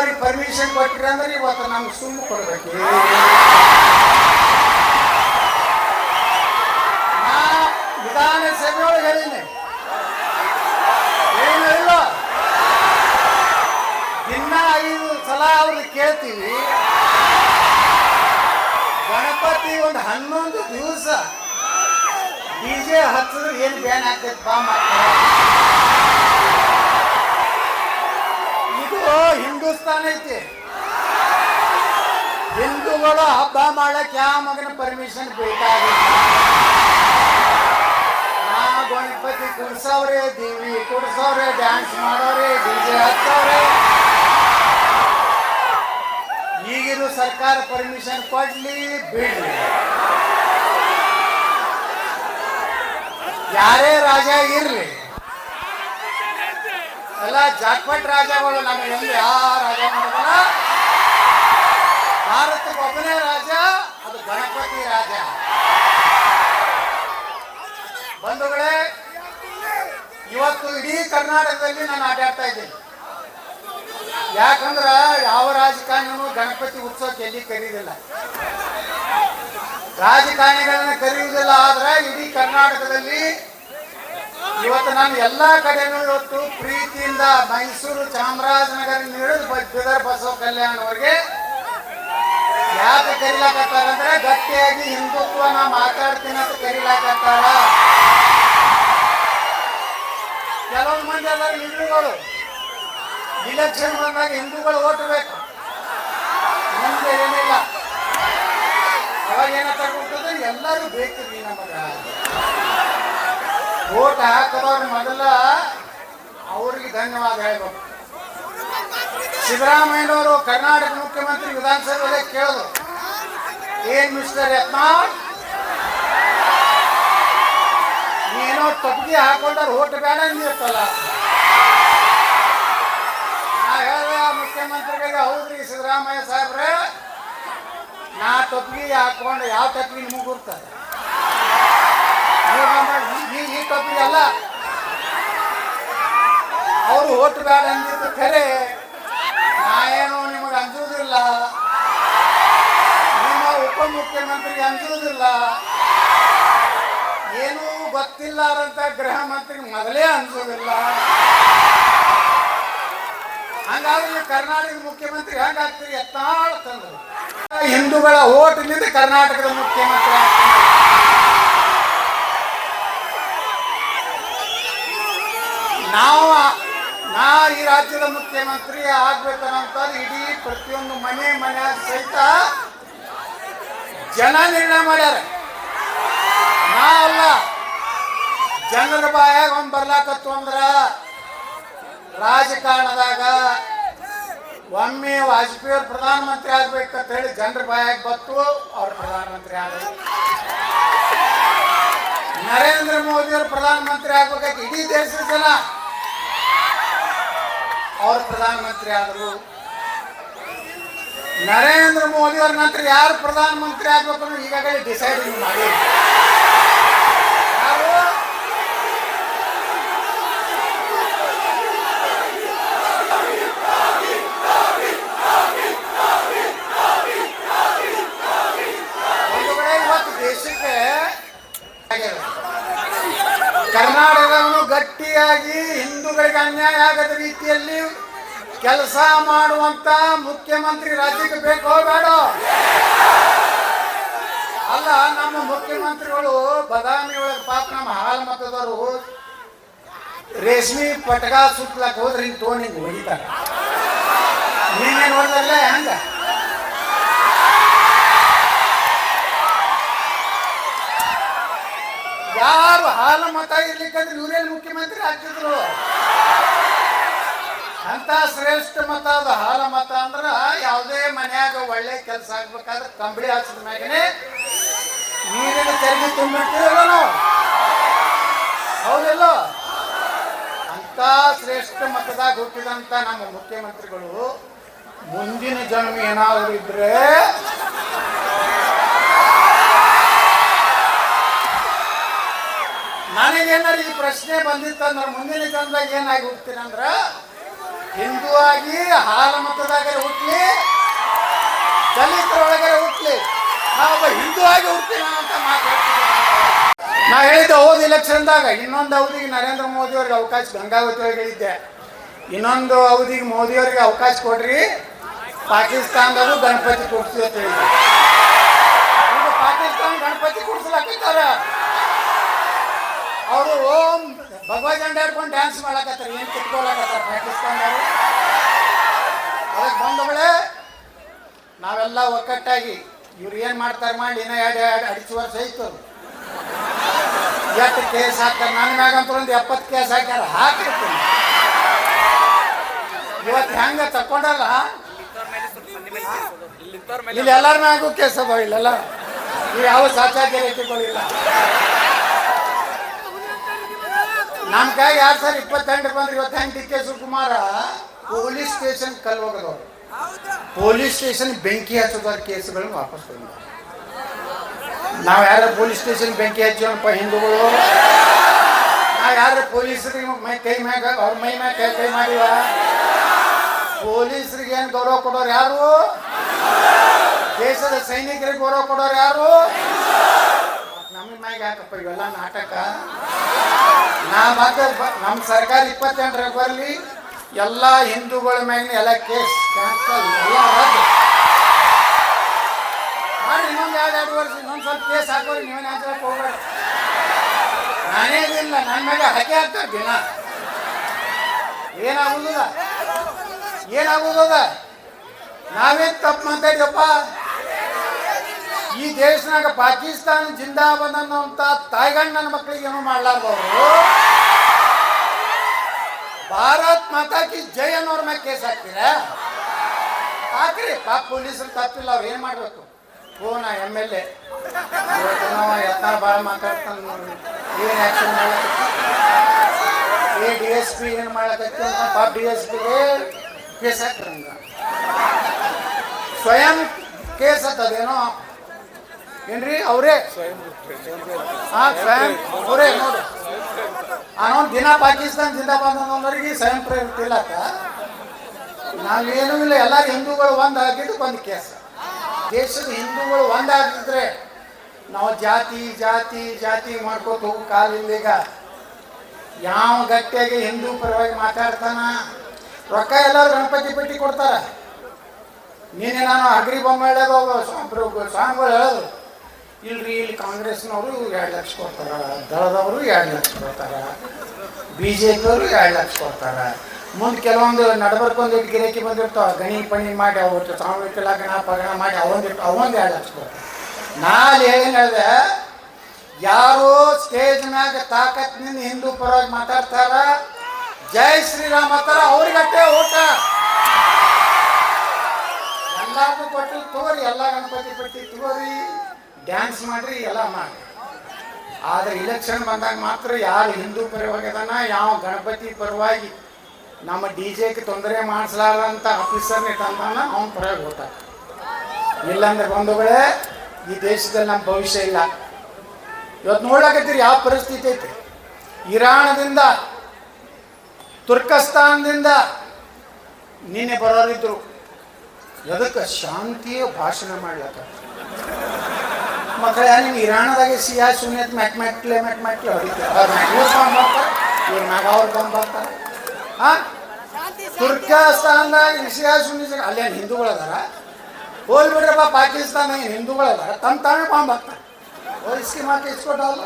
ಅವ್ರಿಗೆ ಪರ್ಮಿಷನ್ ಕೊಟ್ಟಿರ ಅಂದ್ರೆ ಇವತ್ತು ನಮ್ಗೆ ಸುಮ್ಮನೆ ಕೊಡ್ಬೇಕು. ನಾ ವಿಧಾನಸಭೆ ಒಳಗೆ ಹೇಳೀನಿ ಐದು ಸಲ ಅವ್ರಿಗೆ ಕೇಳ್ತೀವಿ. ಗಣಪತಿ ಒಂದು ಹನ್ನೊಂದು ದಿವಸ ಡಿಜೆ ಹಚ್ಚಿದ್ರೆ ಏನು ಬ್ಯಾನ್ ಆಗ್ತೈತೆ ಬಾ ಮಾಡ್ತಾರೆ ಇದು ಹಿಂದೂಸ್ತಾನ ಐತಿ. ಹಿಂದೂಗಳು ಹಬ್ಬ ಮಾಡಕ್ ಯಾವ ಮಗನ ಪರ್ಮಿಷನ್ ಬೇಕಾಗಿಲ್ಲ ನಾ ಗಣಪತಿ ಕುಡ್ಸವ್ರೆ ದೇವಿ ಕುಡ್ಸವ್ರೆ ಡ್ಯಾನ್ಸ್ ಮಾಡೋರೆ ಡಿಜೆ ಹತ್ತವ್ರೆ ಈಗಿನ ಸರ್ಕಾರ ಪರ್ಮಿಷನ್ ಕೊಡ್ಲಿ, ಬಿಡ್ಲಿ. ಯಾರೇ ರಾಜ ಇರ್ಲಿ ಎಲ್ಲ ಜಾಟ್ಪಟ್ ರಾಜಗಳು ನಮ್ಮ ಎಲ್ಲಿ ಯಾವ ರಾಜ ಮಾಡಲ್ಲ ಭಾರತಕ್ಕೆ ಒಬ್ಬನೇ ರಾಜ, ಅದು ಗಣಪತಿ ರಾಜ. ಬಂಧುಗಳೇ, ಇವತ್ತು ಇಡೀ ಕರ್ನಾಟಕದಲ್ಲಿ ನಾನು ಆಟಾಡ್ತಾ ಇದ್ದೀನಿ. ಯಾಕಂದ್ರ ಯಾವ ರಾಜಕಾರಣಿನೂ ಗಣಪತಿ ಉತ್ಸವಕ್ಕೆ ಎಲ್ಲಿ ಕರೀದಿಲ್ಲ. ರಾಜಕಾರಣಿಗಳನ್ನ ಕರೆಯುವುದಿಲ್ಲ ಆದ್ರೆ ಇಡೀ ಕರ್ನಾಟಕದಲ್ಲಿ ಇವತ್ತು ನಾನು ಎಲ್ಲಾ ಕಡೆನೂ ಇವತ್ತು ಪ್ರೀತಿಯಿಂದ ಮೈಸೂರು ಚಾಮರಾಜನಗರ ಹಿಡಿದು ಬೀದರ್ ಬಸವ ಕಲ್ಯಾಣವರೆಗೆ ಯಾಕೆ ಕರಿಲಾಕತ್ತಾರ ಅಂದ್ರೆ ಗಟ್ಟಿಯಾಗಿ ಹಿಂದುತ್ವನ ಮಾತಾಡ್ತೀನಿ ಅಂತ ಕರಿಲಾಕತ್ತಾರ. ಕೆಲವೊಂದು ಮಂದಿ ಅದಾರ ಹಿಂದೂಗಳು. ಇಲೆಕ್ಷನ್ ಬಂದಾಗ ಹಿಂದೂಗಳು ಓಟ್ ಬೇಕು. ಮುಂದೆ ಏನಿಲ್ಲ. ಅವಾಗ ಏನಂತ ಕೊಡ್ತದೆ ಎಲ್ಲರೂ ಬೇಕ್ರಿ ನಮಗ. ಓಟ್ ಹಾಕದವ್ರ ಮೊದಲ ಅವ್ರಿಗೆ ಧನ್ಯವಾದ ಹೇಳ್ಬೇಕು. ಸಿದ್ದರಾಮಯ್ಯನವರು ಕರ್ನಾಟಕ ಮುಖ್ಯಮಂತ್ರಿ ವಿಧಾನಸಭೆಯಲ್ಲೇ ಕೇಳಿದ್ರು. ಏನ್ ಮಿಸ್ಟರ್ ಯತ್ನ? ನೀನೋ ತಪ್ಪಿಗೆ ಹಾಕೊಂಡ್ರೆ ಓಟ್ ಬೇಡ ನೀರ್ತಲ್ಲ ನಾ ಆ ಮುಖ್ಯಮಂತ್ರಿಗಳಿಗೆ, ಹೌದ್ರಿ ಸಿದ್ದರಾಮಯ್ಯ ಸಾಹೇಬ್ರೆ, ನಾ ತಪ್ಪಿಗೆ ಹಾಕೊಂಡು ಯಾವ ತಪ್ಪಿಗೆ ನಿಮಗೆ ಈ ಅಲ್ಲ. ಅವರು ಓಟ್ ಬೇಡ ಅಂದಿದ್ದು ಖರೆ ನಾ ನಿಮಗೆ ಅಂಜುವುದಿಲ್ಲ ನಿಮ್ಮ ಉಪಮುಖ್ಯಮಂತ್ರಿಗೆ ಅಂಜುವುದಿಲ್ಲ ಏನೂ ಗೊತ್ತಿಲ್ಲಾರಂತ ಗೃಹ ಮಂತ್ರಿಗೆ ಮೊದಲೇ ಅನ್ಸೋದಿಲ್ಲ ಹಂಗಾದ್ರೆ ಕರ್ನಾಟಕದ ಮುಖ್ಯಮಂತ್ರಿ ಹೆಂಗಾಗ್ತೀರಿ ಎತ್ತಾಳ ತಂದ್ರು. ಹಿಂದೂಗಳ ಓಟ್ನಿಂದ ಕರ್ನಾಟಕದ ಮುಖ್ಯಮಂತ್ರಿ ಆಗ್ತಾರೆ ನಾವು ನಾ ಈ ರಾಜ್ಯದ ಮುಖ್ಯಮಂತ್ರಿ ಆಗ್ಬೇಕನ್ನಂತ ಇಡೀ ಪ್ರತಿಯೊಂದು ಮನೆ ಮನೆ ಸಹಿತ ಜನ ನಿರ್ಣಯ ಮಾಡ್ಯಾರ. ನಾ ಅಲ್ಲ. ಜನರ ಬಾಯಾಗ ಒಂದ್ ಬರ್ಲಾಕತ್ತು ಅಂದ್ರ ರಾಜಕಾರಣದಾಗ ಒಮ್ಮೆ ವಾಜಪೇಯಿ ಅವ್ರು ಪ್ರಧಾನಮಂತ್ರಿ ಆಗ್ಬೇಕಂತ ಹೇಳಿ ಜನರ ಬಾಯಾಗ ಬತ್ತು, ಅವ್ರು ಪ್ರಧಾನಮಂತ್ರಿ ಆದ್ರು. ನರೇಂದ್ರ ಮೋದಿ ಅವರು ಪ್ರಧಾನಮಂತ್ರಿ ಆಗ್ಬೇಕಾಗಿ ಇಡೀ ದೇಶದ ಜನ ಅವ್ರು ಪ್ರಧಾನಮಂತ್ರಿ ಆದರು. ನರೇಂದ್ರ ಮೋದಿ ಅವ್ರ ನಂತರ ಯಾರು ಪ್ರಧಾನಮಂತ್ರಿ ಆಗ್ಬೇಕು ಈಗಾಗಲೇ ಡಿಸೈಡ್ ಮಾಡಿ ಯಾರು ಒಂದು ಕಡೆ ಇವತ್ತು ದೇಶಕ್ಕೆ ಆಗ್ಯದ. ಕರ್ನಾಟಕವನ್ನು ಗಟ್ಟಿಯಾಗಿ ಹಿಂದೂಗಳಿಗೆ ಅನ್ಯಾಯ ಆಗದ ರೀತಿಯಲ್ಲಿ ಕೆಲಸ ಮಾಡುವಂತ ಮುಖ್ಯಮಂತ್ರಿ ರಾಜ್ಯಕ್ಕೆ ಬೇಕೋ, ಬೇಡ. ಅಲ್ಲ, ನಮ್ಮ ಮುಖ್ಯಮಂತ್ರಿಗಳು ಬದಾಮಿ ಒಳಗೆ ಪಾಪ ನಮ್ಮ ಹಾಲು ಮತದವರು ರೇಷ್ಮೆ ಪಟಗ ಸುತ್ತಲಕ್ಕೆ ಹೋದ್ರೆ ಹಿಂಗೆ ತೋಣಿ ಹೊಡಿತಾರೆ. ನೀನೇನು ನೋಡಿದಲ್ಲ ಹಂಗ? ಯಾರು ಹಾಲು ಮತ ಇರ್ಲಿಕ್ಕಂದ್ರೆ ಇವರೇನು ಮುಖ್ಯಮಂತ್ರಿ ಆಗ್ತಿದ್ರು? ಅಂತ ಶ್ರೇಷ್ಠ ಮತ ಅದು ಹಾಲ ಮತ ಅಂದ್ರ ಯಾವುದೇ ಮನ್ಯಾಗ ಒಳ್ಳೆ ಕೆಲಸ ಆಗ್ಬೇಕಾದ್ರೆ ಕಂಬಳಿ ಹಾಸಿದ ಮ್ಯಾಗನೆ ನೀರಿನ ತೆರಿಗೆ ತುಂಬಿಟ್ಟಿರಲ್ಲ ನಾವು. ಹೌದಿಲ್ಲ? ಅಂತ ಶ್ರೇಷ್ಠ ಮತದಾಗ ಹುಟ್ಟಿದಂತ ನಮ್ಮ ಮುಖ್ಯಮಂತ್ರಿಗಳು, ಮುಂದಿನ ಜನ್ಮ ಏನಾದ್ರು ಇದ್ರೆ ನನಗೇನಾರು ಈ ಪ್ರಶ್ನೆ ಬಂದಿತ್ತಂದ್ರೆ ಮುಂದಿನ ಜನ್ಮದಾಗ ಏನಾಗಿ ಹೋಗ್ತೀನಿ ಅಂದ್ರ ಹಿಂದೂ ಆಗಿ ಹಾಲ ಮತದಾಗರೆ ಹುಟ್ಲಿ ದಲಿತರೊಳಗರೆ ಹುಟ್ಲಿ. ನಾವು ಹಿಂದೂ ಆಗಿ ಹುಟ್ಟಿಲ್ಲ ಅಂತ ಮಾತಾಡ್ತೀವಿ ನಾ ಹೇಳಿದ್ದೆ ಹೋದ ಇಲೆಕ್ಷನ್ದಾಗ ಇನ್ನೊಂದು ಅವಧಿಗೆ ನರೇಂದ್ರ ಮೋದಿ ಅವ್ರಿಗೆ ಅವಕಾಶ, ಗಂಗಾವತಿ ಅವ್ರಿಗೆ ಹೇಳಿದ್ದೆ. ಇನ್ನೊಂದು ಅವಧಿಗೆ ಮೋದಿ ಅವರಿಗೆ ಅವಕಾಶ ಕೊಡ್ರಿ, ಪಾಕಿಸ್ತಾನದವರು ಗಣಪತಿ ಕೊಡ್ಸಿ ಅಂತ ಹೇಳಿದ್ದೆ ಈಗ ಪಾಕಿಸ್ತಾನ ಗಣಪತಿ ಕೂಡ್ಸ್ಲಾಕತ್ತಾರ. ಅವರು ಓಂ ಭಗವ ಜಂಡ ಹಿಡ್ಕೊಂಡು ಡ್ಯಾನ್ಸ್ ಮಾಡಕತ್ತಾರ. ಏನು ಕಿತ್ಕೊಳಕತ್ತಾರ? ಪಾಕಿಸ್ತಾನದವರು ಅದಕ್ಕೆ ಬಂದವಳೆ ನಾವೆಲ್ಲ ಒಕ್ಕಟ್ಟಾಗಿ ಇವ್ರು ಏನು ಮಾಡ್ತಾರೆ ಮಾಡಿ ಇನ್ನೂ ಎರಡು ಎರಡು ಅಡಿಚು ವರ್ಷ ಐತು ಎಷ್ಟು ಕೇಸ್ ಹಾಕ್ತಾರೆ? ನನ್ನ ಮ್ಯಾಗಂತೂ ಒಂದು ಎಪ್ಪತ್ತು ಕೇಸ್ ಹಾಕ್ಯಾರ. ಹಾಕಿರ್ತೀನಿ ಇವತ್ತು ಹೆಂಗೆ ತಕೊಂಡಲ್ಲ ಇಲ್ಲಿ ಎಲ್ಲರ ಮ್ಯಾಗೂ ಕೇಸ್ ಅದಾವ ಇಲ್ಲೆಲ್ಲ. ಇವು ಯಾವ ಸಾಚಾಗ್ಯಗಳಿಲ್ಲ ನಮ್ಮ ಕೈ ಎರಡ್ ಸಾವಿರ ಇಪ್ಪತ್ತೆಂಟು ಬಂದ್ರೆ ಇವತ್ತು ಹೆಂಗೆ D K Shivakumar? Police station ಕಲ್ ಹೋಗದವ್ರು ಪೊಲೀಸ್ ಸ್ಟೇಷನ್ ಬೆಂಕಿ ಹಚ್ಚೋದ್ರ ಕೇಸ್ಗಳನ್ನ ವಾಪಸ್ ತಂದ ನಾವು ಯಾರ ಪೊಲೀಸ್ ಸ್ಟೇಷನ್ ಬೆಂಕಿ ಹಚ್ಚೋಣಪ್ಪ ಹಿಂದೂಗಳು? ನಾವು ಯಾರ ಪೊಲೀಸರಿಗೆ ಮೈ ಕೈ ಮ್ಯಾಗ, ಅವ್ರ ಮೈ ಮ್ಯಾಗ ಕೈ ಕೈ ಮಾಡಿವ? ಪೊಲೀಸರಿಗೆ ಏನು ಗೌರವ ಕೊಡೋರು ಯಾರು? ದೇಶದ ಸೈನಿಕರಿಗೆ ಗೌರವ ಕೊಡೋರು ಯಾರು? ನಮ್ಮ ಮ್ಯಾಗ ಯಾಕಪ್ಪ ಇವೆಲ್ಲ ನಾಟಕ? ನಾ ಮತ್ತೆ ಬ- ನಮ್ಮ ಸರ್ಕಾರ ಇಪ್ಪತ್ತೆಂಟರಾಗ ಬರಲಿ, ಎಲ್ಲ ಹಿಂದೂಗಳ ಮ್ಯಾಗಿನ ಎಲ್ಲ ಕೇಸ್ ಕ್ಯಾನ್ಸಲ್ ಎಲ್ಲ ಮಾಡಿ ಇನ್ನೊಂದು ಎರಡು ಎರಡು ವರ್ಷ, ಇನ್ನೊಂದು ಸ್ವಲ್ಪ ಕೇಸ್ ಹಾಕೋರಿ, ನೀವೇನು ಹಾಕಕ್ಕೆ ಹೋಗ್ಬೇಡ. ನಾನೇ ಇಲ್ಲ ನನ್ನ ಮ್ಯಾಗ ಹಾಕಿ ಹಾಕ್ತಾರೆ ದಿನ ಏನಾಗುದಿಲ್ಲ? ಏನಾಗುದದ ನಾವೇನ್ ತಪ್ಪು ಮಾತಾಡ್ಯಪ್ಪ ಈ ದೇಶನಾಗ ಪಾಕಿಸ್ತಾನ ಜಿಂದಾಬಾದ್ ಅನ್ನೋಂಥ ತಾಯ್ಗಂಡ್ ನನ್ನ ಮಕ್ಕಳಿಗೆ ಏನು ಮಾಡ್ಲಾರ್ದವ್ರು ಭಾರತ್ ಮಾತಾ ಕಿ ಜೈ ಅನ್ನೋರ್ ಮ್ಯಾಗ ಕೇಸ್ ಹಾಕ್ತೀರಾ? ಹಾಕ್ರಿ. ಪಾಪ ಪೊಲೀಸರು ತಪ್ಪಿಲ್ಲ, ಅವ್ರು ಏನ್ ಮಾಡ್ಬೇಕು? ನಾ ಎಂ ಎಲ್ ಎ. ನಾವು ಭಾಳ ಮಾತಾಡ್ತಾನೆ ಏನು ಏ, ಡಿ ಎಸ್ ಪಿ ಏನು ಮಾಡಕತ್ತಿ ಅಂತ ಪಾಪ ಡಿ ಎಸ್ ಪಿಗೆ ಕೇಸ್ ಹಾಕ್ರಂಗ ಸ್ವಯಂ ಕೇಸ್ ಅಂತದೇನೋ ಏನ್ರಿ? ಅವರೇ? ಹಾ, ಸ್ವಯಂ. ಅವರೇ, ನೋಡಿ. ಅವನು ದಿನ ಪಾಕಿಸ್ತಾನ ಜಿಂದಾಬಾದ್ ಅನ್ನೋರಿಗೆ ಸ್ವಯಂ ಪ್ರೇರಿತ ಇಲ್ಲಕ್ಕ ನಾವೇನೂ ಇಲ್ಲ ಎಲ್ಲ ಹಿಂದೂಗಳು ಒಂದ್ ಆಗಿದ್ದು ಒಂದು ಕೇಸ್. ದೇಶದ ಹಿಂದೂಗಳು ಒಂದಾಗಿದ್ರೆ ನಾವು ಜಾತಿ ಜಾತಿ ಜಾತಿ ಮಾಡ್ಕೋತ ಹೋಗೋ ಕಾಲಿಲ್ಲ ಈಗ. ಯಾವ ಗಟ್ಟಿಯಾಗಿ ಹಿಂದೂ ಪರವಾಗಿ ಮಾತಾಡ್ತಾನ? ರೊಕ್ಕ ಎಲ್ಲರೂ ಗಣಪತಿ ಪಟ್ಟಿ ಕೊಡ್ತಾರ. ನೀನೆ ನಾನು ಅಗ್ರಿ ಬೊಮ್ಮಳ್ಳಿಯಾಗ ಒಬ್ಬ ಸ್ವಾಮಿಗಳು ಹೇಳೋದು. ಇಲ್ರಿ, ಇಲ್ಲಿ ಕಾಂಗ್ರೆಸ್ನವರು ಎರಡು ಲಕ್ಷ ಕೊಡ್ತಾರ, ದಳದವರು ಎರಡು ಲಕ್ಷ ಕೊಡ್ತಾರ ಬಿ ಜೆ ಪಿಯವರು ಎರಡು ಲಕ್ಷ ಕೊಡ್ತಾರ. ಮುಂದೆ ಕೆಲವೊಂದು ನಡಬರ್ಕೊಂದು ಗಿರಾಕಿ ಬಂದಿರ್ತಾವ, ಗಣಿ ಪಣಿ ಮಾಡಿ ಅವ್ರ ಸಾಮಿಕಲ ಗಣ ಪಗಣ ಮಾಡಿ ಅವೊಂದಿಟ್ಟು ಅವೊಂದು ಎರಡು ಲಕ್ಷ ಕೊಡ್ತಾರೆ. ನಾಳೆ ಏನು ಹೇಳಿದೆ ಯಾರೋ ಸ್ಟೇಜ್ ಮ್ಯಾಗ ತಾಕತ್ನಿಂದ ಹಿಂದೂ ಪರವಾಗಿ ಮಾತಾಡ್ತಾರ, ಜೈ ಶ್ರೀರಾಮ್ ಅಂತಾರ ಅವ್ರಿಗಟ್ಟೆ ಊಟ. ಎಲ್ಲಾರ್ಗು ಕೊಟ್ಟು ತೋರಿ, ಎಲ್ಲ ಗಣಪತಿ ಪಟ್ಟಿ ತಗೋರಿ ಡ್ಯಾನ್ಸ್ ಮಾಡ್ರಿ, ಎಲ್ಲ ಮಾಡ್ರಿ. ಆದ್ರೆ ಇಲೆಕ್ಷನ್ ಬಂದಾಗ ಮಾತ್ರ ಯಾರು ಹಿಂದೂ ಪರವಾಗಿ ಅದಾನ ಯಾವ ಗಣಪತಿ ಪರವಾಗಿ ನಮ್ಮ ಡಿ ಜೆಗೆ ತೊಂದರೆ ಮಾಡಿಸ್ಲಾರಂತ ಆಫೀಸರ್ನೇ ತಂದಾನ, ಅವನ ಪರವಾಗಿ ಓಟ ಇಲ್ಲಾಂದ್ರೆ ಬಂಧುಗಳೇ, ಈ ದೇಶದಲ್ಲಿ ನಮ್ಮ ಭವಿಷ್ಯ ಇಲ್ಲ. ಇವತ್ತು ನೋಡಕತ್ತೀರಿ ಯಾವ ಪರಿಸ್ಥಿತಿ ಐತಿ? ಇರಾಣದಿಂದ, ತುರ್ಕಸ್ತಾನದಿಂದ ನಿನ್ನೆ ಬರೋರಿದ್ರು. ಎದಕ್ಕೆ ಶಾಂತಿಯ ಭಾಷಣ ಮಾಡ್ಲಕ್ಕ ಮಕ್ಕಳ ನಿಮ್ಗೆ ಇರಾಣದಾಗೆ ಸಿಯಾ ಸುನ್ಯತ್ ಮ್ಯಾಟ್ ಮ್ಯಾಟ್ಲೆ ಮ್ಯಾಟ್ ಮ್ಯಾಟ್ಲೆ ಹೊಡಿತಾರೆ ಅವ್ರು ಮ್ಯಾಗ ಇವ್ರು ಬಂದ್ ಬರ್ತಾರೆ ಇವ್ರ ಮ್ಯಾಗ ಅವ್ರು ಬಂದ್ ಬರ್ತಾರೆ. ಹಾ ಆ ಸಿಯಾ ಸುನ್ನಿ ಅಲ್ಲೇನು ಹಿಂದೂಗಳು ಅದಾರ? ಹೋಲ್ ಬಿಡ್ರಪ್ಪ ಪಾಕಿಸ್ತಾನ ಏನು ಹಿಂದೂಗಳು ಅದಾರ? ತಮ್ಮ ತಾನೇ ಬಾಂಬ್ ಹಾಕ್ತಾರೆ ಓ ಇಸ್ಕಿ ಮಾತು ಇಸ್ಕೊಟ್ಟಲ್ಲ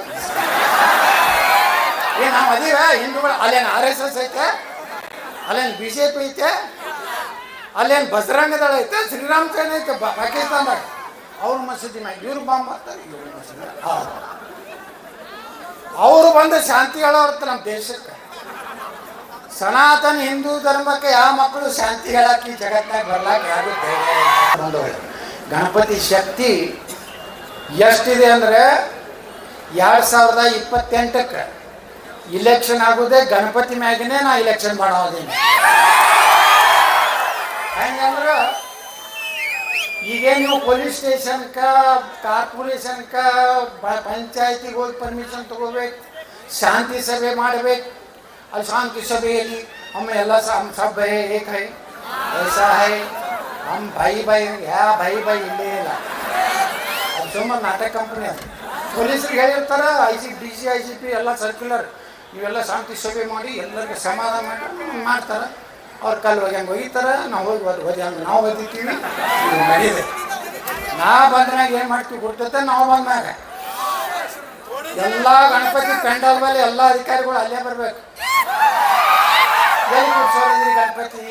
ಏ ನಾವು ಅದೀವ ಹಿಂದೂಗಳು ಅಲ್ಲೇನು ಆರ್ ಎಸ್ ಎಸ್ ಐತೆ? ಅಲ್ಲೇನು ಬಿ ಜೆ ಪಿ ಐತೆ? ಅಲ್ಲೇನು ಬಜರಂಗದಳ ಐತೆ? ಶ್ರೀರಾಮ್ ಸೇನೆ ಐತೆ ಪಾಕಿಸ್ತಾನದಾಗ. ಅವ್ರ ಮಸೀದಿ ಮ್ಯಾಗ, ಇವ್ರು ಬಾಂಬ್ ಹಾಕ್ತಾರೆ, ಇವ್ರ ಮಸೀದಿ ಅವರು ಬಂದು ಶಾಂತಿ ಹೇಳೋರ್ತ ನಮ್ಮ ದೇಶಕ್ಕೆ. ಸನಾತನ ಹಿಂದೂ ಧರ್ಮಕ್ಕೆ ಯಾವ ಮಕ್ಕಳು ಶಾಂತಿ ಹೇಳಕ್ಕೆ ಈ ಜಗತ್ತಾಗ ಬರ್ಲಾಕ ಯಾರು. ಗಣಪತಿ ಶಕ್ತಿ ಎಷ್ಟಿದೆ ಅಂದ್ರೆ ಎರಡು ಸಾವಿರದ ಇಪ್ಪತ್ತೆಂಟಕ್ಕೆ ಇಲೆಕ್ಷನ್ ಆಗೋದೇ ಗಣಪತಿ ಮ್ಯಾಗಿನೇ ನಾ ಇಲೆಕ್ಷನ್ ಮಾಡೋದೇನೆ. ಹೆಂಗಂದ್ರೆ ಈಗ ನೀವು ಪೊಲೀಸ್ ಸ್ಟೇಷನ್ಕ ಕಾರ್ಪೊರೇಷನ್ಕ ಪಂಚಾಯತಿಗೆ ಹೋಗಿ ಪರ್ಮಿಷನ್ ತಗೋಬೇಕು ಶಾಂತಿ ಸಭೆ ಮಾಡಬೇಕು ಅಲ್ಲಿ ಶಾಂತಿ ಸಭೆಯಲ್ಲಿ हम ಎಲ್ಲ ಸ- हम सब है एक है ऐसा है हम भाई भाई ಯಾ ಭಾಯಿ ಭಾಯಿ ಇಲ್ಲೇ ಇಲ್ಲ ಅದು ಸುಮ್ಮನೆ ನಾಟಕ ಕಂಪನಿ ಅದು ಪೊಲೀಸರಿಗೆ ಹೇಳಿರ್ತಾರ I C D C I C P ಎಲ್ಲ ಸರ್ಕ್ಯುಲರ್ ಇವೆಲ್ಲ ಶಾಂತಿ ಸಭೆ ಮಾಡಿ ಎಲ್ಲರಿಗೆ ಸಮಾಧಾನ ಮಾಡಿ ಮಾಡ್ತಾರೆ ಅವ್ರ ಕಲ್ಲು ಹೋಗಿ ಹಂಗೆ ನಾವು ಹೋಗಿ ಓದಿ ಹಂಗೆ ನಾವು ಓದಿತೀವಿ ನಡೀದೆ ನಾ ಬಂದ್ರಾಗ ಏನು ಮಾಡ್ತೀವಿ ಗೊತ್ತೈತೆ ನಾವು ಬಂದ್ಮ್ಯಾಗ. ಎಲ್ಲ ಗಣಪತಿ ಪೆಂಡಲ್ ಮೇಲೆ ಎಲ್ಲ ಅಧಿಕಾರಿಗಳು ಅಲ್ಲೇ ಬರಬೇಕು. ಎಲ್ಲಿ ಕೂರ್ಸೋದ್ರಿ ಗಣಪತಿ?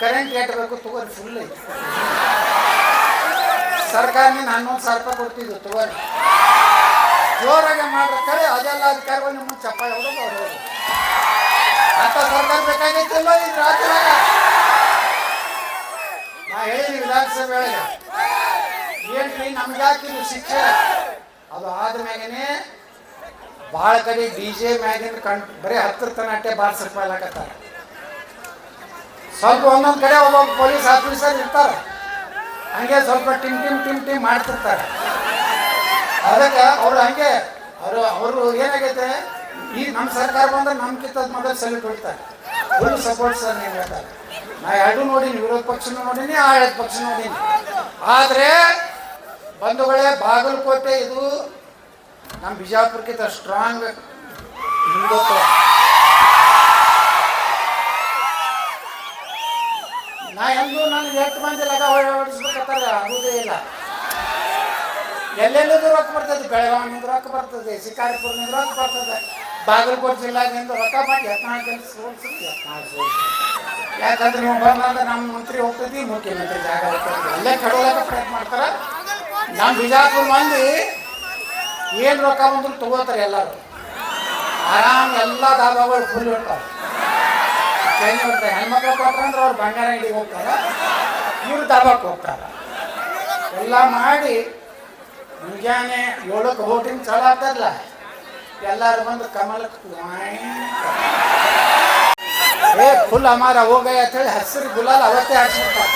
ಕರೆಂಟ್ ಏಟಬೇಕು ತಗೋರಿ ಫುಲ್ ಐತಿ. ಸರ್ಕಾರದಿಂದ ಹನ್ನೊಂದು ಸಾವಿರ ರೂಪಾಯಿ ಕೊಡ್ತಿದ್ದು ತಗೋರಿ. ಜೋರಾಗೆ ಮಾಡ್ಬೇಕಾರೆ ಅದೆಲ್ಲ ಅಧಿಕಾರಿಗಳು ನಿಮ್ಮ ಚಪ್ಪಾಳೆ ಹೊಡೋದು ಅವ್ರು. ಅಂತ ಸರ್ಕಾರ ಬೇಕಾಗೈತಿಲ್ಲ ಈ ರಾತ್ರಿ ನಾ ಹೇಳಿ ವಿಧಾನಸಭೆಯೊಳಗೆ, ಏನ್ರಿ ನಮ್ಗೆ ಹಾಕಿದ್ದು ಶಿಕ್ಷೆ? ಅದು ಆದ್ಮೇಲೆ ಭಾಳ ಕಡೆ ಡಿ ಜೆ ಮ್ಯಾಗಿನ ಕಣ್, ಬರೀ ಹತ್ತರ ತನ ಅಟ್ಟೆ ಬಾರ್ಸಕ್ ಮಾಡ್ಲಾಕತ್ತಾರ ಸ್ವಲ್ಪ ಒಂದೊಂದು ಕಡೆ ಒಬ್ಬೊಬ್ಬ ಪೊಲೀಸ್ ಆಫೀಸರ್ ಇರ್ತಾರೆ. ಹಂಗೆ ಸ್ವಲ್ಪ ಟಿಮ್ ಟಿಮ್ ಟಿಮ್ ಟಿಮ್ ಮಾಡ್ತಿರ್ತಾರೆ. ಅದಕ್ಕೆ ಅವರು ಹಂಗೆ, ಅವರು ಅವರು ಏನಾಗೈತೆ? ಈ ನಮ್ಮ ಸರ್ಕಾರ ಬಂದ್ರೆ ನಮ್ಗಿಂತ ಮೊದಲು ಸಲ್ಯೂಟ್ ಹೊಡಿತಾರೆ. ಫುಲ್ ಸಪೋರ್ಟ್ ಸರ್ ನೀವು ಹೇಳ್ತಾರೆ. ನಾ ಎರಡು ನೋಡೀನಿ, ವಿರೋಧ ಪಕ್ಷನೂ ನೋಡೀನಿ, ಆಡಳಿತ ಪಕ್ಷ ನೋಡೀನಿ. ಆದರೆ ಬಂಧುಗಳೇ, ಬಾಗಲಕೋಟೆ ಇದು ನಮ್ಮ ಬಿಜಾಪುರಕ್ಕಿಂತ ಸ್ಟ್ರಾಂಗ್ ಹಿಂದುತ್ವ. ನಾ ಎಂದೂ ನನಗೆ ಎಷ್ಟು ಮಂದಿ ಲಗ ಹೊಡಿಸ್ಬೇಕಂತಾರೆ, ಆಗುದೇ ಇಲ್ಲ. ಎಲ್ಲೆಲ್ಲದೂ ರೊಕ್ಕ ಬರ್ತದೆ ಬೆಳಗಾವಿನಿಂದ ರೊಕ್ಕ ಬರ್ತದೆ ಶಿಕಾರಿಪುರನಿಂದ ರೊಕ್ಕ ಬರ್ತದೆ. ಬಾಗಲಕೋಟೆ ಜಿಲ್ಲಾದಿಂದ ರೊಕ್ಕ ಮಾಡಿ ಯತ್ನಾಳ್ ಯಾಕಂದ್ರೆ ನೀವು ಬಂದ್ರೆ ನಮ್ಮ ಮಂತ್ರಿ ಹೋಗ್ತೈತಿ, ಮುಖ್ಯಮಂತ್ರಿ ಜಾಗ ಹೋಗ್ತೈತಿ. ಅಲ್ಲೇ ಕಡೋದಕ್ಕೆ ಪ್ರಯತ್ನ ಮಾಡ್ತಾರೆ. ನಮ್ಮ ಬಿಜಾಪುರ ಮಂದಿ ಏನು ರೊಕ್ಕ ಬಂದ್ರು ತಗೋತಾರೆ ಎಲ್ಲರೂ. ಆರಾಮ್ ಎಲ್ಲ ದಾಬಾಗಳು ಫುಲ್ ಇರ್ತಾರೆ ಹೆಣ್ಮಕ್ಳು ಕೊಟ್ರಂದ್ರೆ ಅವ್ರು ಬಂಗಾರ ಅಂಗಡಿಗೆ ಹೋಗ್ತಾರೆ. ಇವ್ರು ದಾಬಾಕ್ಕೆ ಹೋಗ್ತಾರೆ. ಎಲ್ಲ ಮಾಡಿ ಮುಂಜಾನೆ ಏಳಕ್ಕೆ ಹೋಗಿ ಚಲೋ ಆಗ್ತದಲ್ಲ ಎಲ್ಲರೂ ಬಂದು ಕಮಲಕ್ಕೆ ಏ, ಫುಲ್ ಅಮಾರ ಹೋಗಯ್ಯ ಅಂತೇಳಿ ಹಸಿರು ಗುಲಾಲ್ ಅವತ್ತೇ ಹಾಕ್ಸಿರ್ತಾರೆ.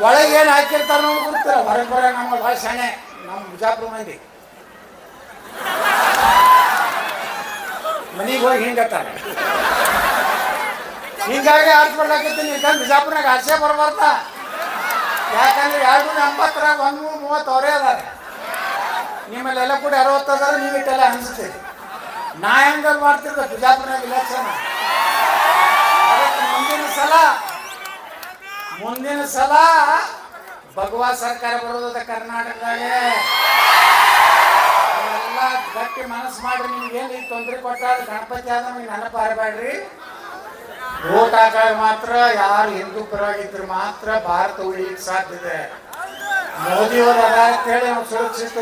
ಒಳಗೆ ಏನು ಹಾಕಿರ್ತಾರೆ ನೋಡಿ ಗೊತ್ತಿಲ್ಲ. ಹೊರಗೆ ಬರ ನಮ್ಮ ಭಾಳ ಶಾಣೆ, ನಮ್ಮ ಬಿಜಾಪುರ ಮಂದಿ. ಮನೆಗೆ ಹೋಗಿ ಹಿಂಗತ್ತಾರೆ ಹಿಂಗಾಗಿ ಆಡ್ಸ್ಕೊಡ್ಲಾಕತ್ತೀನಿ ಯಾಕಂದ್ರೆ ಬಿಜಾಪುರ್ನಾಗ ಆಸೆ ಬರ್ಬಾರ್ದ? ಯಾಕಂದ್ರೆ ಎರಡು ಎಂಬತ್ತರಾಗ ಒಂದು ಮೂವತ್ತು ಅವರೇ ಅದಾರೆ. ನಿಮ್ಮಲ್ಲೆಲ್ಲ ಕೂಡ ಅರವತ್ತು ಅದಾರ ನೀವು ಇಟ್ಟೆಲ್ಲ ಅನಿಸ್ತೀರಿ ನಾ ಹೆಂಗಲ್ ಮಾಡ್ತಿದ್ದೆ ಬಿಜಾಪುರ್ನಾಗ ಇಲೆಕ್ಷನ್ ಮುಂದಿನ ಸಲ ಮುಂದಿನ ಸಲ ಭಗವಾ ಸರ್ಕಾರ ಬರೋದ ಕರ್ನಾಟಕದಾಗೆ ಎಲ್ಲ ಗಟ್ಟಿ ಮನಸ್ಸು ಮಾಡ್ರಿ, ನಿಮ್ಗೆ ಏನು ತೊಂದರೆ ಕೊಟ್ಟಾಗ ಗಣಪತಿ ಆದ ನಮಗೆ ನೆನಪು ಹಾರಬೇಡ್ರಿ ಓಟ್ ಹಾಕಾಗ ಮಾತ್ರ, ಯಾರು ಹಿಂದೂ ಪರವಾಗಿದ್ರು ಮಾತ್ರ ಭಾರತ ಉಳಿಲಿಕ್ಕೆ ಸಾಧ್ಯತೆ ಮೋದಿಯವರು ಅದ ಅಂತೇಳಿ ನಾವು ಸುರಕ್ಷಿತ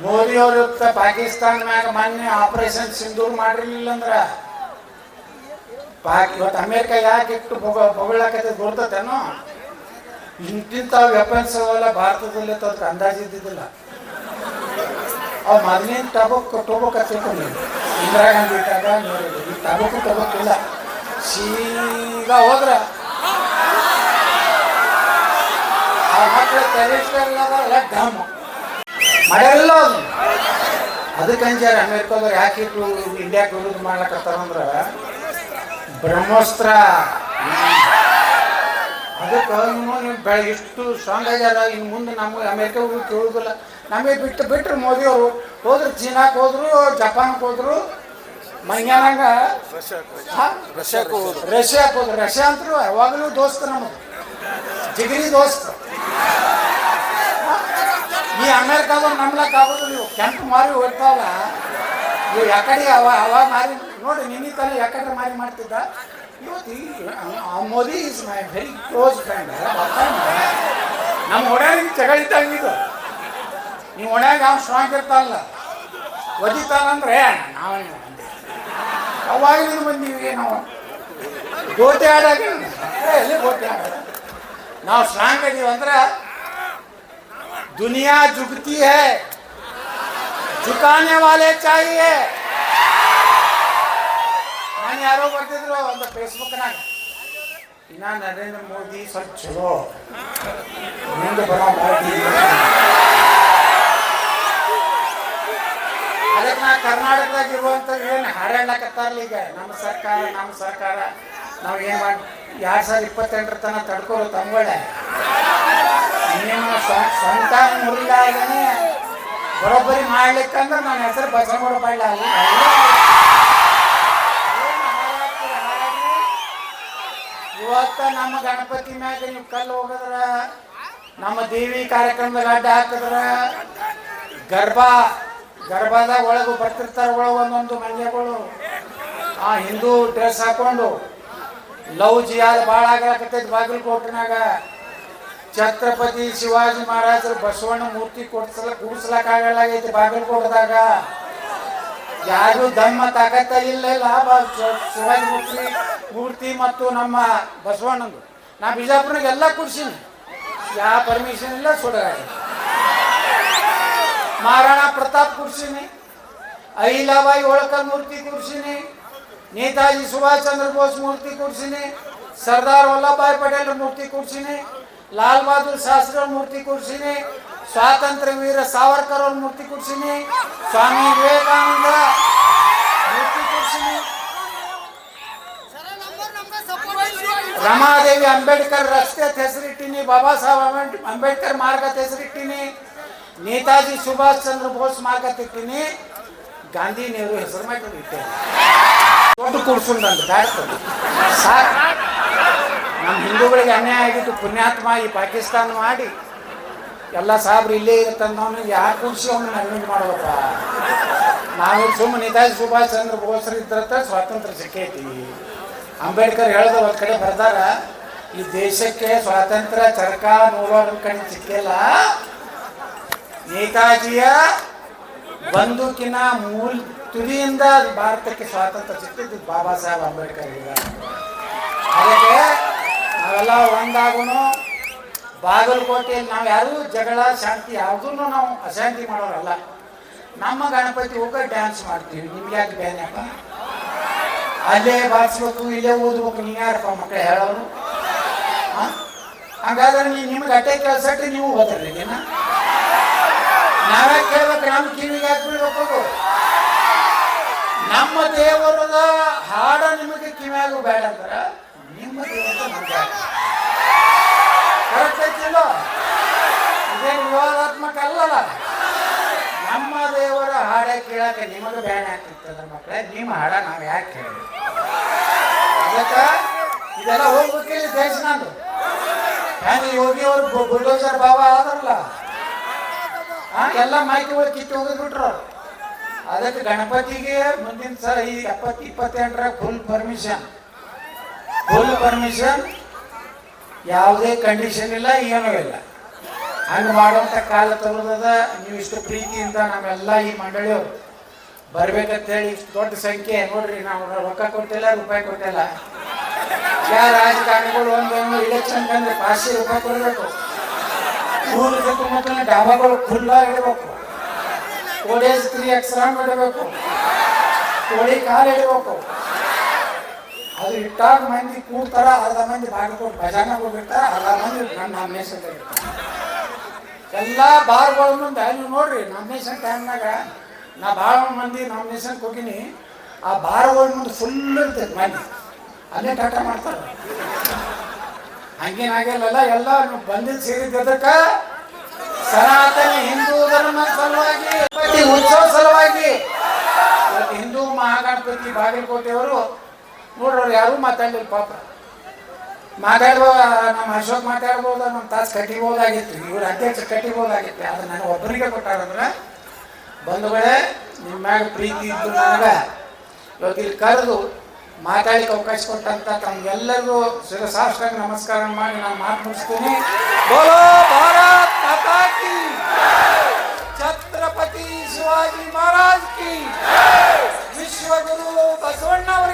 ಇದೀವಿ ಮೋದಿಯವರು ಪಾಕಿಸ್ತಾನ ಮ್ಯಾಗ ಮೊನ್ನೆ ಆಪರೇಷನ್ ಸಿಂಧೂರ್ ಮಾಡಿರ್ಲಿಲ್ಲ ಅಂದ್ರ ಪಾಕ್ ಇವತ್ತು ಅಮೆರಿಕ ಯಾಕೆ ಇಟ್ಟು ಬೊಗಳಕತೆ ಗೊತ್ತೇನೋ ಇಂತಿಂತ ವೆಪನ್ಸ್ ಅವೆಲ್ಲ ಭಾರತದಲ್ಲಿ ತಂದ್ರೆ ಅಂದಾಜಿದ್ದಿದ್ದಿಲ್ಲ ಅವ್ ಮೊದಲಿನ ಟಬಕ್ ಟೊಬಕ್ ತಿಳ್ಕೊಂಡು. ಇಂದಿರಾ ಗಾಂಧಿ ಇಟ್ಟಾಗ ನೋಡಿದ್ರು ಟಬಕ್ ಟಬಕ್ ಇಲ್ಲ. ಸೀದಾ ಹೋದ್ರ? ಆ ಮಕ್ಕಳ ಟೆರಿಸ್ಟರ್ಲ್ಲ ಡಮ್ ಮಾಡ್ಯಾರಿಲ್ಲ ಅದು. ಅದಕ್ಕೆ ಅಂಜಾರ, ಅಮೇರಿಕಾದವ್ರು ಯಾಕೆ ಇಟ್ಟು ಇಂಡಿಯಾಕ್ಕೆ ಮಾಡ್ಲಕತ್ತಾರಂದ್ರ ಬ್ರಹ್ಮೋಸ್ತ್ರ. ಅದಕ್ಕೆ ನೀವು ಬೆಳಗ್ಗೆ ಇಷ್ಟು ಸ್ಟ್ರಾಂಗ್ ಆಗ್ಯಾರ ಇನ್ನು ಮುಂದೆ ನಮಗೆ ಅಮೇರಿಕ ಹೋಗಿ ಕೇಳುದಿಲ್ಲ. ನಮಗೆ ಬಿಟ್ಟು ಬಿಟ್ಟರು ಮೋದಿಯವರು ಹೋದ್ರೆ ಚೀನಾಕ್ಕೆ ಹೋದ್ರು ಜಪಾನ್ಗೆ ಹೋದ್ರು ಮಂಗ್ಯಾನಾಗ ರಷ್ಯಾಕ್ಕೆ ಹೋದ್ರು. ರಷ್ಯಾಕ್ಕೆ ಹೋದ್ರು. ರಷ್ಯಾ ಅಂತೂ ಯಾವಾಗಲೂ ದೋಸ್ತ ನಮಗೆ ಜಿಗಿರಿ ದೋಸ್ತ. ಈ ಅಮೇರಿಕಾದವ್ರು ನಂಬ್ಲಕ್ ಆಗೋದು ನೀವು. ಕೆಂಪು ಮಾರಿ ಹೋಗ್ತಾವಲ್ಲ ನೀವು ಯಾಕಡೆ ಅವ ಅವ ಮಾರಿ ನೋಡಿ, ನಿನ್ನೆ ತಲೆ ಯಾಕಡೆ ಮಾರಿ ಮಾಡ್ತಿದ್ದ? ಇವತ್ತು Modi is my very close friend ನಮ್ಮ ಒಡ್ಯಾರಿಗೆ ಜಗಳಿದ್ದಂಗಿದು ನೀವು ಒಡ್ಯಾಗ ಅವ್ನು ಸ್ಟ್ರಾಂಗ್ ಇರ್ತಾನಲ್ಲ ಒದಿತಾನಂದ್ರೆ ನಾವು ಅವಾಗಿಂದ ಬಂದೀವಿ ನಾವು ಗೋತಿ ಆಡಾಗ ಎಲ್ಲಿ ಗೋತಿ ಆಡ ನಾವು ಸ್ಟ್ರಾಂಗ್ ಇದೀವಿ ಅಂದ್ರೆ दुनिया झुकती है झुकाने वाले चाहिए ನಾನು ಯಾರೋ ಬರ್ತಿದ್ರು ಒಂದು ಫೇಸ್ಬುಕ್ನಾಗ ಇನ್ನ ನರೇಂದ್ರ ಮೋದಿ ಸ್ವಲ್ಪ ಚಲೋ ಮುಂದೆ ಬರೋ ಮೋದಿ ಅದಕ್ಕೆ ನಾ ಕರ್ನಾಟಕದಾಗ ಇರುವಂತ ಏನು ಹಾರಾಡ್ಲಕತ್ತಾರಲ್ಲ ಈಗ ನಮ್ಮ ಸರ್ಕಾರ ನಮ್ಮ ಸರ್ಕಾರ ನಾವು ಏನು ಮಾಡಿ ಎರಡ್ ಸಾವಿರದ ಇಪ್ಪತ್ತೆಂಟರ ತನಕ ತಡ್ಕೊಳು ತಂಗೊಳ್ಳೆ ಸ್ವ- ಸ್ವಂತ ಮುರಿದಾಗನೆ ಬರೋಬ್ಬರಿ ಮಾಡ್ಲಿಕ್ಕಂದ್ರೆ ನನ್ನ ಹೆಸರು ಬಸವಗೌಡ ಪಾಳ್ಯ ಅಲ್ಲಿ ಇವತ್ತ ನಮ್ಮ ಗಣಪತಿ ಮ್ಯಾಗ ನೀವು ಕಲ್ಲು ಹೋಗದ್ರ, ನಮ್ಮ ದೇವಿ ಕಾರ್ಯಕ್ರಮದಾಗ ಅಡ್ಡ ಹಾಕಿದ್ರ, ಗರ್ಭ ಗರ್ಭದಾಗ ಒಳಗು ಬರ್ತಿರ್ತಾರ ಒಳಗೆ ಒಂದೊಂದು ಮಂಡ್ಯಗಳು ಆ ಹಿಂದೂ ಡ್ರೆಸ್ ಹಾಕೊಂಡು, ಲವ್ ಜಿಯಾದ ಭಾಳ ಬಾಗಿಲು ಬಾಗಲಕೋಟಿನಾಗ. ಛತ್ರಪತಿ ಶಿವಾಜಿ ಮಹಾರಾಜರು ಬಸವಣ್ಣ ಮೂರ್ತಿ ಕೊಡ್ಸಲ ಕೂಡ್ಸ್ಲಕ್ಕಾಗಲಾಗೈತಿ ಬಾಗಲಕೋಟದಾಗ. ಯಾರು ಧರ್ಮ ತಾಕತ್ತ ಇಲ್ಲ ಶ- ಶಿವಾಜಿ ಮೂರ್ತಿ ಮೂರ್ತಿ ಮತ್ತು ನಮ್ಮ ಬಸವಣ್ಣಂದು. ನಾ ಬಿಜಾಪುರನಾಗ ಎಲ್ಲ ಕುಡ್ಸೀನಿ. ಯಾವ ಪರ್ಮಿಷನ್ ಇಲ್ಲ ಸುಡಗಾಡಿ ಮಹಾರಾಣಾ ಪ್ರತಾಪ್ ಕೂಡ್ಸೀನಿ. ಅಹಿಲಾಬಾಯಿ ಹೋಳ್ಕರ್ ಮೂರ್ತಿ ಕೂಡ್ಸೀನಿ. ನೇತಾಜಿ ಸುಭಾಷ್ ಚಂದ್ರ ಬೋಸ್ ಮೂರ್ತಿ ಕೂಡ್ಸೀನಿ. ಸರ್ದಾರ್ ವಲ್ಲಭಾಯ್ ಪಟೇಲ್ ಮೂರ್ತಿ ಕೂರ್ಸಿನಿ ಲಾಲ್ ಬಹದ್ದೂರ್ ಶಾಸ್ತ್ರಿ ಅವ್ರ ಮೂರ್ತಿ ಕೂರ್ಸಿನಿ ಸ್ವಾತಂತ್ರ್ಯ ವೀರ ಸಾವರ್ಕರ್ ಅವ್ರ ಮೂರ್ತಿ ಕೂರ್ಸಿನಿ ಸ್ವಾಮಿ ವಿವೇಕಾನಂದ ಮೂರ್ತಿ ಕೂರ್ಸಿನಿ ರಮಾದೇವಿ ಅಂಬೇಡ್ಕರ್ ರಸ್ತೆ ಅಂತ ಹೆಸರಿಟ್ಟಿನಿ ಬಾಬಾ ಸಾಹೇಬ್ ಅಂಬೇಡ್- ಅಂಬೇಡ್ಕರ್ ಮಾರ್ಗ ಅಂತ ಹೆಸರಿಟ್ಟಿನಿ ನೇತಾಜಿ ಸುಭಾಷ್ ಚಂದ್ರ ಬೋಸ್ ಮಾರ್ಗ ಅಂತ ಇಟ್ಟಿನಿ ಗಾಂಧಿ ನೆಹರು ಹೆಸರು ಮಾಡಿ ಇಟ್ಟೆ ದೊಡ್ಡ ಕೂಡ್ಸುಂದಂದು ಬ್ಯಾಡ್ತದೆ ಸಾಕು ನಮ್ಮ ಹಿಂದೂಗಳಿಗೆ ಅನ್ಯಾಯ ಆಗಿತ್ತು ಪುಣ್ಯಾತ್ಮ ಈ ಪಾಕಿಸ್ತಾನ ಮಾಡಿ, ಎಲ್ಲ ಸಾಬ್ರು ಇಲ್ಲೇ ಇರುತ್ತಂದವನು ಯಾರು ಕೂಡಿಸಿ ಅವನು ಮೆರವಣಿಗೆ ಮಾಡ್ಬೇಕ? ನಾವು ಸುಮ್ಮನೆ ನೇತಾಜಿ ಸುಭಾಷ್ ಚಂದ್ರ ಬೋಸ್ರು ಇದ್ರತ್ತ ಸ್ವಾತಂತ್ರ್ಯ ಸಿಕ್ಕೈತಿ. ಅಂಬೇಡ್ಕರ್ ಹೇಳ್ದ ಒಂದು ಕಡೆ ಬರ್ದಾರ, ಈ ದೇಶಕ್ಕೆ ಸ್ವಾತಂತ್ರ್ಯ ಚರಕ ನೂರಾರು ಕಣ್ಣು ಸಿಕ್ಕಿಲ್ಲ. ನೇತಾಜಿಯ ಬಂದೂಕಿನ ಮೂಲ ತುದಿಯಿಂದ ಭಾರತಕ್ಕೆ ಸ್ವಾತಂತ್ರ್ಯ ಸಿಕ್ಕಿದ್ದು ಬಾಬಾ ಸಾಹೇಬ್ ಅಂಬೇಡ್ಕರ್ ಅದಕ್ಕೆ ನಾವೆಲ್ಲ ಒಂದಾಗೂ ಬಾಗಲಕೋಟೆಯಲ್ಲಿ ನಾವು ಯಾರೂ ಜಗಳ, ಶಾಂತಿ ಯಾವುದನ್ನು ನಾವು ಅಶಾಂತಿ ಮಾಡೋರಲ್ಲ. ನಮ್ಮ ಗಣಪತಿ ಹೋಗಿ ಡ್ಯಾನ್ಸ್ ಮಾಡ್ತೀವಿ. ನಿಮ್ಗೆ ಯಾಕೆ ಬ್ಯಾನ್ಯಪ್ಪ ಅಲ್ಲೇ ಬಾರಿಸ್ಬೇಕು ಇಲ್ಲೇ ಓದ್ಬೇಕು. ನೀನು ಯಾರಪ್ಪ ಮಕ್ಕಳು ಹೇಳೋರು? ಹಾಗಾದ್ರೆ ನೀವು ನಿಮ್ಗೆ ಅಟ್ಟೆ ಕೆಲಸ ನೀವು ಓದ್ರಿ ದಿನ ನಾವೇ ಕೇಳ್ಬೇಕು ನಮ್ಮ ಕಿವಿಗೆ ಹಾಕ್ಬಿಡ್ಬೇಕು? ನಮ್ಮ ದೇವರದ ಹಾಡ ನಿಮಗೆ ಕಿವಿಯಾಗೂ ಬೇಡ ಅಂತಾರ. ನಿಮ್ಮ ದೇವರದ ನಮ್ಗೆ ಕರೆಕ್ಟ್ ಇದೇನು ವಿವಾದಾತ್ಮಕ ಅಲ್ಲಲ್ಲ ನಮ್ಮ ದೇವರ ಹಾಡ ಕೇಳಕ್ಕೆ ನಿಮಗೆ ಬೇಡ ಆಗ್ತಿರ್ತದ ಮಕ್ಕಳೇ ನಿಮ್ಮ ಹಾಡ ನಾವು ಯಾಕೆ ಕೇಳಿ ಅದಕ್ಕೆ ಇದೆಲ್ಲ ಹೋಗ್ಬೇಕಿಲ್ಲ ದೇಶ ನಾನು ಹೆಂಗ ಯೋಗಿ ಅವರು ಬುಲ್ಡೋಸರ್ ಬಾಬಾ ಆದ್ರಲ್ಲ ಎಲ್ಲ ಮಾಹಿತಿ ಒಳಗೆ ಕಿತ್ತು ಹೋಗಿದ್ಬಿಟ್ರು ಅವ್ರು ಅದಕ್ಕೆ ಗಣಪತಿಗೆ ಮುಂದಿನ ಸಲ ಈ ಎಪ್ಪತ್ತು ಇಪ್ಪತ್ತೆಂಟರ ಫುಲ್ ಪರ್ಮಿಷನ್ ಫುಲ್ ಪರ್ಮಿಷನ್ ಯಾವುದೇ ಕಂಡೀಷನ್ ಇಲ್ಲ, ಏನೂ ಇಲ್ಲ. ಹಂಗೆ ಮಾಡುವಂಥ ಕಾಲ ತಗೊಳ್ಳೋದ ನೀವು ಇಷ್ಟು ಪ್ರೀತಿಯಿಂದ ನಾವೆಲ್ಲ ಈ ಮಂಡಳಿಯವರು ಬರ್ಬೇಕಂತೇಳಿ ಇಷ್ಟು ದೊಡ್ಡ ಸಂಖ್ಯೆ, ನೋಡ್ರಿ, ನಾವು ರೊಕ್ಕ ಕೊಟ್ಟಿಲ್ಲ, ರೂಪಾಯಿ ಕೊಟ್ಟಿಲ್ಲ. ಯಾವ ರಾಜಕಾರಣಿಗಳು ಒಂದು ಇಲೆಕ್ಷನ್ ಬಂದ್ರೆ ಪಾಸಿ ರೂಪಾಯಿ ಕೊಡಬೇಕು. ಮೂರು ಸುತ್ತಮುತ್ತಲಿನ ಡಾಬಾಗಳು ಖುಲ್ಲ ಇಡಬೇಕು. ಕೋಡೇಜ್ ತ್ರೀ ಎಕ್ಸ್ರಾಮ್ ಇಡಬೇಕು. ಕೋಳಿ ಕಾಲು ಇಡಬೇಕು. ಅದು ಇಟ್ಟಾಗ ಮಂದಿ ಕೂಡ್ತಾರ, ಅರ್ಧ ಮಂದಿ ಬಾಗಿಲು ಭಜನೆ ಹೋಗಿರ್ತಾರ ಅರ್ಧ ಮಂದಿ ನನ್ನ ಎಲ್ಲಾ ಎಲ್ಲ ಬಾರ್ಗಳ ಮುಂದೆ ಅಲ್ಲಿ ನೋಡ್ರಿ ನಾಮಿನೇಷನ್ ಟೈಮ್ನಾಗ ನಾ ಭಾಳ ಮಂದಿ ನಮ್ಮೇಶನ್ ಹೋಗಿನಿ, ಆ ಬಾರ್ಗಳ ಮುಂದೆ ಫುಲ್ ಇರ್ತೈತೆ ಮಂದಿ. ಅಲ್ಲೇ ಟಾಟ ಮಾಡ್ತಾರೆ. ಹಂಗೇನಾಗಿಲ್ಲಲ್ಲ ಎಲ್ಲ ಬಂದಿದ್ ಬಂದಿದ್ದು ಸೇರಿದ್ದಕ್ಕ ಸನಾತನ ಹಿಂದೂ ಧರ್ಮ ಸಲುವಾಗಿ, ಉತ್ಸವ ಸಲುವಾಗಿ. ಹಿಂದೂ ಮಹಾಗಣಪತಿ ಬಾಗಲಕೋಟೆಯವರು ನೋಡ್ರವ್ರು ಯಾರು ಮಾತಾಡಲಿಲ್ಲ, ಪಾಪ. ಮಾತಾಡ್ಬೋದು ನಮ್ಮ ಅಶೋಕ್ ಮಾತಾಡ್ಬೋದು, ನಮ್ಮ ತಾಸು ಕಟ್ಟಿಬೋದಾಗಿತ್ತು, ಇವ್ರ ಅಧ್ಯಕ್ಷ ಕಟ್ಟಿಬೋದಾಗಿತ್ತು, ಆದ್ರೆ ನಾನು ಒಬ್ಬರಿಗೆ ಕೊಟ್ಟಾರಂದ್ರೆ ಬಂಧುಗಳೇ ನಿಮ್ಮ ಪ್ರೀತಿ ಇದ್ದು ನನಗೆ. ಇವತ್ತಿಲ್ಲಿ ಕರೆದು ಮಾತಾಡಲಿಕ್ಕೆ ಅವಕಾಶ ಕೊಟ್ಟಂತ ತಮಗೆಲ್ಲರಿಗೂ ಶಿರಸಾಷ್ಟ ನಮಸ್ಕಾರ ಮಾಡಿ ನಾನು ಮಾತು ಮುಗಿಸ್ತೀನಿ. ಛತ್ರಪತಿ ಶಿವಾಜಿ ಮಹಾರಾಜ್ ಕಿ ವಿಶ್ವಗುರು ಬಸವಣ್ಣ ಅವರಿಗೆ